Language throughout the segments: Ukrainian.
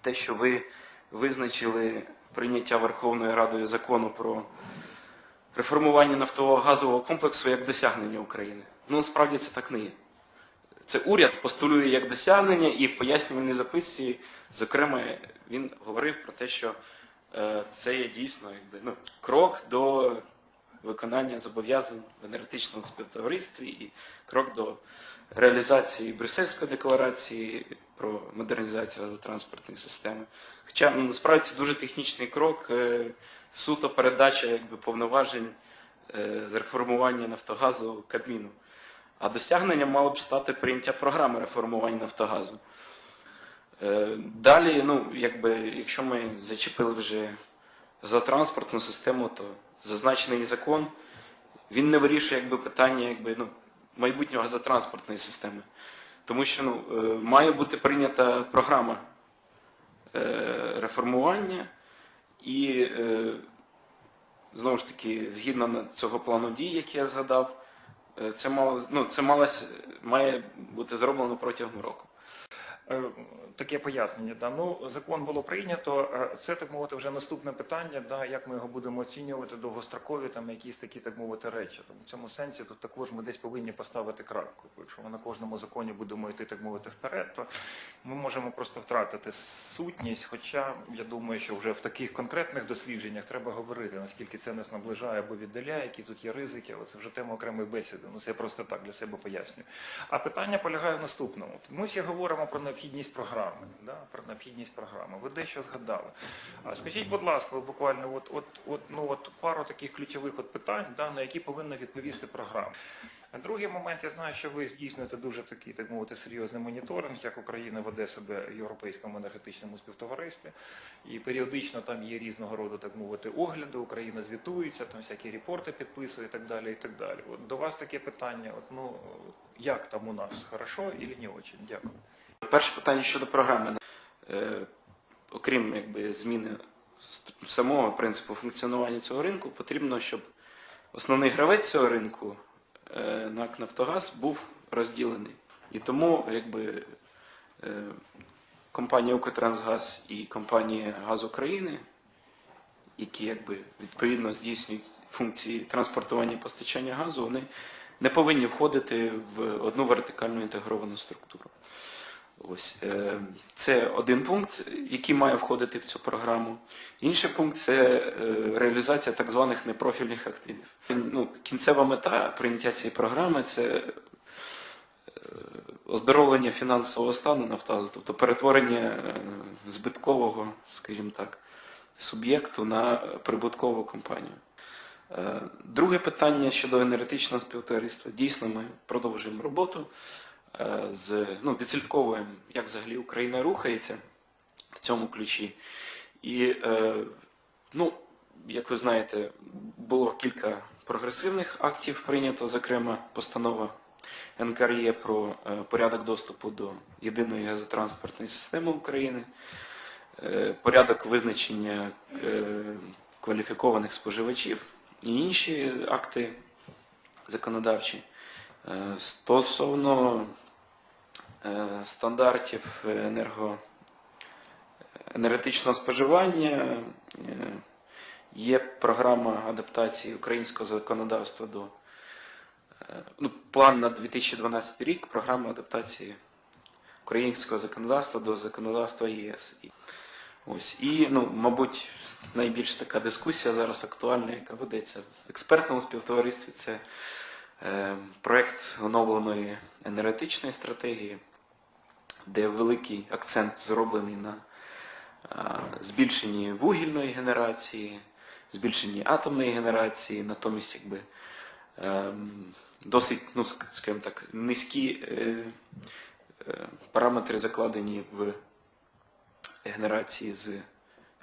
те, що ви визначили прийняття Верховною Радою закону про реформування нафтового газового комплексу як досягнення України. Ну, насправді це так не є. Це уряд постулює як досягнення, і в пояснювальній записці, зокрема, він говорив про те, що е, це є дійсно якби, ну, крок до виконання зобов'язань в енергетичному співтоваристві і крок до реалізації Брюссельської декларації про модернізацію газотранспортної системи. Хоча ну, насправді це дуже технічний крок, е, суто передача якби, повноважень е, з реформування Нафтогазу Кабміну. А досягненням мало б стати прийняття програми реформування Нафтогазу. Е, Далі, ну, якби, якщо ми зачепили вже за транспортну систему, то зазначений закон, він не вирішує якби, питання якби, ну, майбутнього газотранспортної системи. Тому що ну, е, має бути прийнята програма е, реформування і е, знову ж таки, згідно цього плану дій, який я згадав, це мало ну, це малось, має бути зроблено протягом року. Е, Таке пояснення. Да. Ну, закон було прийнято. е, Це, так мовити, вже наступне питання, да, як ми його будемо оцінювати, довгострокові, там якісь такі, так мовити, речі. Тому в цьому сенсі тут також ми десь повинні поставити крапку. Якщо ми на кожному законі будемо йти, так мовити, вперед, то ми можемо просто втратити сутність. Хоча я думаю, що вже в таких конкретних дослідженнях треба говорити, наскільки це нас наближає або віддаляє, які тут є ризики, але це вже тема окремої бесіди. Ну це я просто так для себе пояснюю. А питання полягає в наступному. Ми всі говоримо про необхідність програми, да? про необхідність програми. Ви дещо згадали. А скажіть, будь ласка, буквально от, от, от, ну, от пару таких ключових от питань, да, на які повинна відповісти програма. Другий момент, я знаю, що ви здійснюєте дуже такий, так мовити, серйозний моніторинг, як Україна веде себе в Європейському енергетичному співтоваристві. І періодично там є різного роду, так мовити, огляди, Україна звітується, там всякі репорти підписує і так далі. і так далі. От до вас таке питання, от, ну, як там у нас, хорошо і не дуже? Дякую. Перше питання щодо програми. Е, окрім якби, зміни самого принципу функціонування цього ринку, потрібно, щоб основний гравець цього ринку, е, НАК Нафтогаз, був розділений. І тому якби, е, компанія Укртрансгаз і компанія Газ України, які якби, відповідно здійснюють функції транспортування і постачання газу, вони не повинні входити в одну вертикальну інтегровану структуру. Ось е, це один пункт, який має входити в цю програму. Інший пункт це е, реалізація так званих непрофільних активів. Ну, кінцева мета прийняття цієї програми це е, оздоровлення фінансового стану Нафтазу, тобто перетворення збиткового, скажімо так, суб'єкту на прибуткову компанію. Друге питання щодо енергетичного співтовариства. Дійсно, ми продовжуємо роботу з ну, відслідковуємо, як взагалі Україна рухається в цьому ключі. І, е, ну, як ви знаєте, було кілька прогресивних актів прийнято, зокрема постанова НКРЄ про е, порядок доступу до єдиної газотранспортної системи України, е, порядок визначення е, кваліфікованих споживачів і інші акти законодавчі. Е, Стосовно е, стандартів енерго, енергетичного споживання е, є програма адаптації українського законодавства до ну, план на 2012 рік, програма адаптації українського законодавства до законодавства ЄС. Ось. І, ну, мабуть, найбільш така дискусія зараз актуальна, яка ведеться в експертному співтоваристві, це е, проект оновленої енергетичної стратегії, де великий акцент зроблений на е, збільшенні вугільної генерації, збільшенні атомної генерації, натомість якби ем, досить, ну, скажімо так, низькі е, е, параметри закладені в генерації з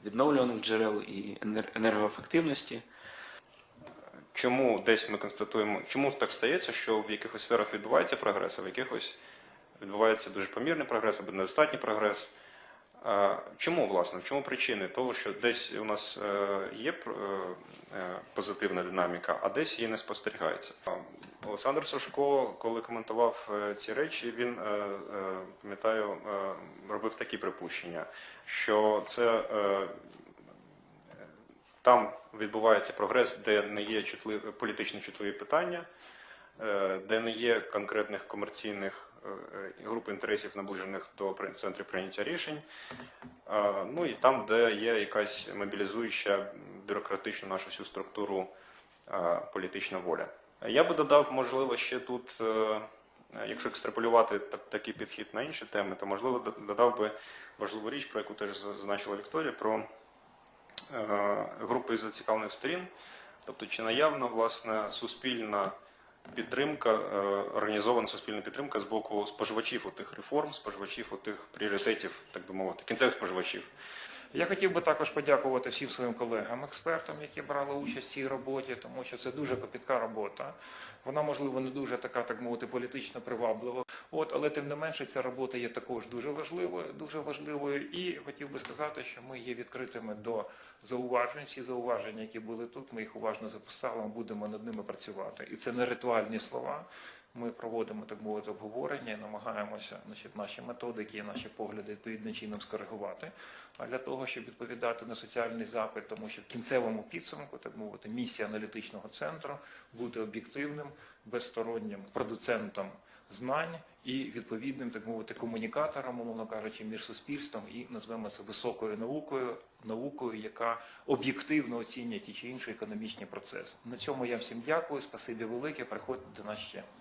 відновлюваних джерел і енер- енергоефективності. Чому десь ми констатуємо, чому так стається, що в якихось сферах відбувається прогрес, а в якихось відбувається дуже помірний прогрес або недостатній прогрес. Чому, власне, в чому причини того, що десь у нас е, є е, е, позитивна динаміка, а десь її не спостерігається? Олександр Сушко, коли коментував ці речі, він, пам'ятаю, робив такі припущення, що це там відбувається прогрес, де не є чутливі, політично чутливі питання, е, де не є конкретних комерційних е, е, груп інтересів, наближених до центрів прийняття рішень, ну і там, де є якась мобілізуюча бюрократичну нашу всю структуру політична воля. Я би додав, можливо, ще тут, якщо екстраполювати такий підхід на інші теми, то можливо додав би важливу річ, про яку теж зазначила Вікторія, про групи зацікавлених сторін, тобто чи наявна власне суспільна підтримка, е, організована суспільна підтримка з боку споживачів отих реформ, споживачів отих пріоритетів, так би мовити, кінцевих споживачів. Я хотів би також подякувати всім своїм колегам, експертам, які брали участь в цій роботі, тому що це дуже копітка робота. Вона, можливо, не дуже така, так мовити, політично приваблива. От, але тим не менше, ця робота є також дуже важливою, дуже важливою. І хотів би сказати, що ми є відкритими до зауважень. Всі зауваження, які були тут, ми їх уважно записали, ми будемо над ними працювати. І це не ритуальні слова. Ми проводимо так мовити обговорення намагаємося значить, наші методики, наші погляди відповідним чином скоригувати. А для того, щоб відповідати на соціальний запит, тому що в кінцевому підсумку, так мовити, місія аналітичного центру бути об'єктивним, безстороннім продуцентом знань і відповідним, так мовити, комунікатором, умовно кажучи, між суспільством і назвемо це високою наукою, наукою, яка об'єктивно оцінює ті чи інші економічні процеси. На цьому я всім дякую, спасибі велике. Приходьте до нас ще.